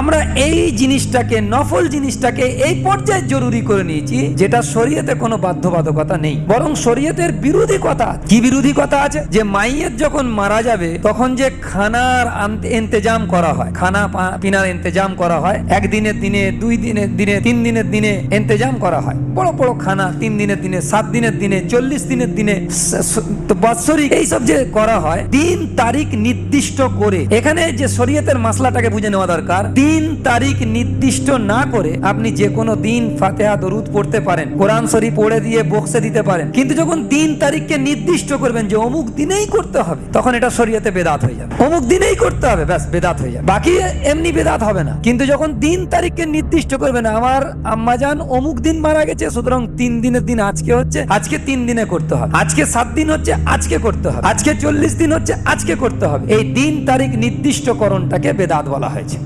আমরা এই জিনিসটাকে, নফল জিনিসটাকে এই পর্যায়ে জরুরি করে নিয়েছি, যেটা শরীয়তে কোনো বাধ্যবাধকতা নেই। বরং শরীয়তের বিরোধী কথা, কি বিরোধী কথা আছে? যে মাইয়ের যখন মারা যাবে, তখন যে খানার ইন্তেজাম করা হয়, খানা পিনার ইন্তেজাম করা হয় একদিনের দিনে, দুই দিনের দিনে, তিন দিনের দিনে ইন্তেজাম করা হয়। বড় বড় খানা তিন দিনের দিনে, সাত দিনের দিনে, চল্লিশ দিনের দিনে বাৎসরিক এইসব যে করা হয়, দিন তারিখ নির্দিষ্ট করে। এখানে যে শরীয়তের মাসলাটাকে বুঝে নেওয়া দরকার দিন তারিখ নির্দিষ্ট না করে আপনি যে কোনো দিন ফাতেহা, দরুদ পড়তে পারেন, কোরআন শরীফ পড়ে দিয়ে বক্সে দিতে পারেন। কিন্তু যখন দিন তারিখকে নির্দিষ্ট করবেন যে অমুক দিনেই করতে হবে, তখন এটা শরীয়তে বেদাত হয়ে যাবে। অমুক দিনেই করতে হবে, ব্যাস, বেদাত হয়ে যাবে। বাকি এমনি বেদাত হবে না। কিন্তু যখন দিন তারিখকে নির্দিষ্ট করবেন, আমার আম্মাজান অমুক দিন মারা গেছে, সুতরাং তিন দিনের দিন আজকে হচ্ছে, আজকে তিন দিনে করতে হবে। আজকে সাত দিন হচ্ছে, আজকে করতে হবে। আজকে চল্লিশ দিন হচ্ছে, আজকে করতে হবে। এই দিন তারিখ নির্দিষ্টকরণটাকে বেদাত বলা হয়েছে।